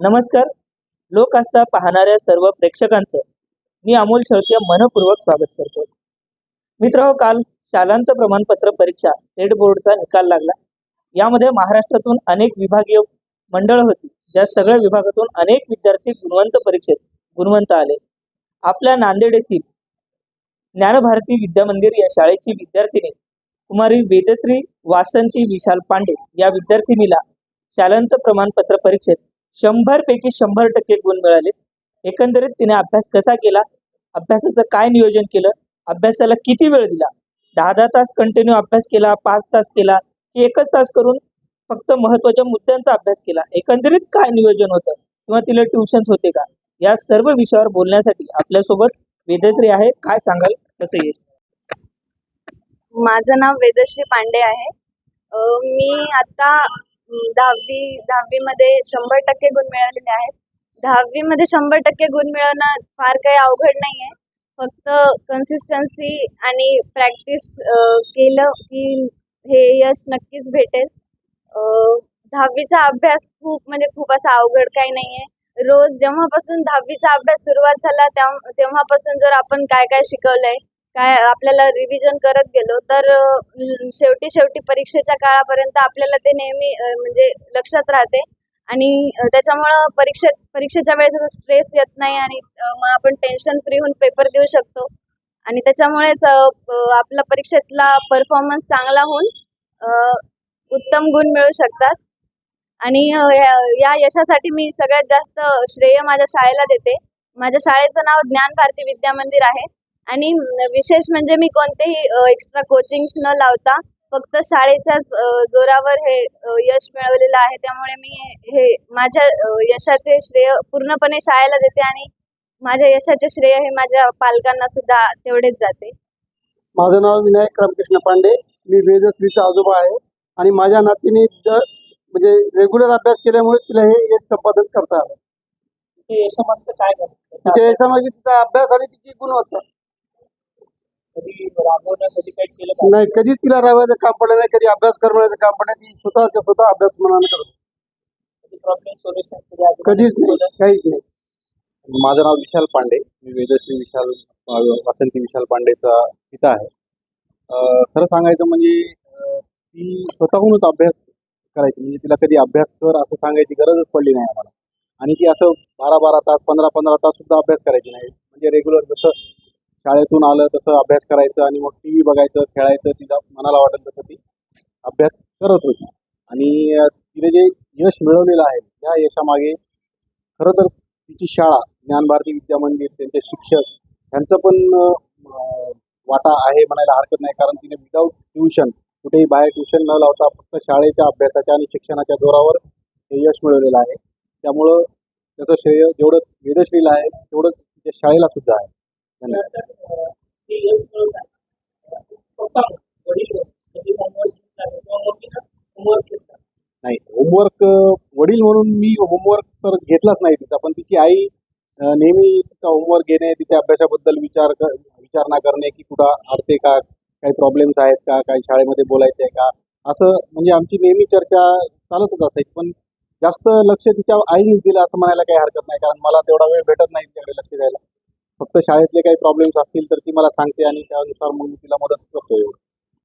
नमस्कार. लोक आस्था पाहणाऱ्या सर्व प्रेक्षकांचं मी अमोल शेळके मनपूर्वक स्वागत करतो. मित्र हो, काल शालांत प्रमाणपत्र परीक्षा स्टेट बोर्डचा निकाल लागला. यामध्ये महाराष्ट्रातून अनेक विभागीय मंडळ होती. ज्या सगळ्या विभागातून अनेक विद्यार्थी गुणवंत परीक्षेत गुणवंत आले. आपल्या नांदेड येथील ज्ञानभारती विद्यामंदिर या शाळेची विद्यार्थिनी कुमारी वेदश्री वासंती विशाल पांडे या विद्यार्थिनीला शालांत प्रमाणपत्र परीक्षेत शंभर पैकी शंभर टक्के गुण मिळाले. एकंदरीत तिने अभ्यास कसा केला? अभ्यासाचं काय नियोजन केलं? अभ्यासाला किती वेळ दिला? दहा दहा तास कंटिन्यू अभ्यास केला पाच तास केला की एकच तास करून फक्त महत्त्वाच्या मुद्द्यांचा अभ्यास केला? एकंदरीत काय नियोजन होतं? किंवा तिला ट्युशन्स होते का? या सर्व विषयावर बोलण्यासाठी आपल्यासोबत वेदश्री आहे. काय सांगाल? कसं येईल? माझं नाव वेदश्री पांडे आहे. मी आता दहावी दहावी दहावीमध्ये शंभर टक्के गुण मिळालेले आहेत. दहावीमध्ये शंभर टक्के गुण मिळवणं फार काही अवघड नाही आहे फक्त कन्सिस्टन्सी आणि प्रॅक्टिस केलं की हे यश नक्कीच भेटेल. दहावीचा अभ्यास खूप म्हणजे खूप असा अवघड काही नाही आहे रोज जेव्हापासून दहावीचा अभ्यास सुरुवात झाला तेव्हा तेव्हापासून जर आपण काय काय शिकवलंय काय आपल्याला रिव्हिजन करत गेलो तर शेवटी शेवटी परीक्षेच्या काळापर्यंत आपल्याला ते नेहमी म्हणजे लक्षात राहते. आणि त्याच्यामुळं परीक्षेत परीक्षेच्या वेळेस स्ट्रेस येत नाही आणि मग आपण टेन्शन फ्री होऊन पेपर देऊ शकतो. आणि त्याच्यामुळेच आपला परीक्षेतला परफॉर्मन्स चांगला होऊन उत्तम गुण मिळू शकतात. आणि या- या यशासाठी मी सगळ्यात जास्त श्रेय माझ्या शाळेला देते. माझ्या शाळेचं नाव ज्ञान भारती विद्या मंदिर आहे. आणि विशेष म्हणजे मी कोणतेही एक्स्ट्रा कोचिंग्स न लावता फक्त शाळेच्याच जोरावर हे यश मिळवलेलं आहे. त्यामुळे मी हे- हे माझ्या यशाचे श्रेय पूर्णपणे शाळेला देते आणि माझ्या यशाचे श्रेय हे माझ्या पालकांना सुद्धा तेवढेच जाते. माझं नाव विनायक रामकृष्ण पांडे. मी वेदश्रीचा आजोबा आहे आणि माझ्या नातीने म्हणजे रेग्युलर अभ्यास केल्यामुळे तिला हे यश संपादन करता आलं. यशामध्ये? तिच्या यशामागे तिचा अभ्यास आणि तिची गुणवत्ता. कधी राबवणं कधी काही केलं का? नाही कधीच तिला राहायचं काम पडलं नाही कधी अभ्यास करण्याचं काम पडलं नाही ती स्वतःच्या स्वतः अभ्यास मनाने करत. कधी प्रॉब्लेम सोल्युशन कधी आजूबाजूला कधीच नाही? काहीच नाही. माझं नाव विशाल पांडे मी वेदश्री विशाल अं, वासंती विशाल पांडेचा पिता आहे. अं, खरं सांगायचं म्हणजे अं, ती स्वतःहूनच अभ्यास करायची म्हणजे तिला कधी अभ्यास कर असं सांगायची गरजच पडली नाही आम्हाला. आणि ती असं बारा बारा तास पंधरा पंधरा तास सुद्धा अभ्यास करायची नाही. म्हणजे रेग्युलर जसं शाळेतून आलं तसं अभ्यास करायचं आणि मग टी व्ही बघायचं खेळायचं तिला मनाला वाटेल तसं ती अभ्यास करत होती. आणि तिने जे यश मिळवलेलं आहे त्या यशामागे खरं तर तिची शाळा ज्ञानभारती विद्या मंदिर त्यांचे शिक्षक यांचं पण वाटा आहे म्हणायला हरकत नाही. कारण तिने विदाऊट ट्युशन कुठेही बाहेर ट्युशन न लावता फक्त शाळेच्या अभ्यासाच्या आणि शिक्षणाच्या जोरावर हे यश मिळवलेलं आहे. त्यामुळं त्याचं श्रेय जेवढं वेदश्रीला आहे तेवढं तिच्या शाळेला सुद्धा आहे. नाही होमवर्क वडील म्हणून मी होमवर्क तर घेतलाच नाही तिचा पण तिची आई नेहमी तिचा होमवर्क घेणे तिच्या अभ्यासाबद्दल विचार विचारणा करणे की कुठं अडते का काही प्रॉब्लेम्स आहेत का काही शाळेमध्ये बोलायचं आहे का? असं म्हणजे आमची नेहमी चर्चा चालतच असायची पण जास्त लक्ष तिच्या आईनेच दिलं असं म्हणायला काही हरकत नाही कारण मला तेवढा वेळ भेटत नाही तिच्याकडे लक्ष द्यायला. फक्त शाळेतले काही प्रॉब्लेम्स असतील तर ती मला सांगते आणि त्यानुसार मग मी तिला मदत करतो एवढं.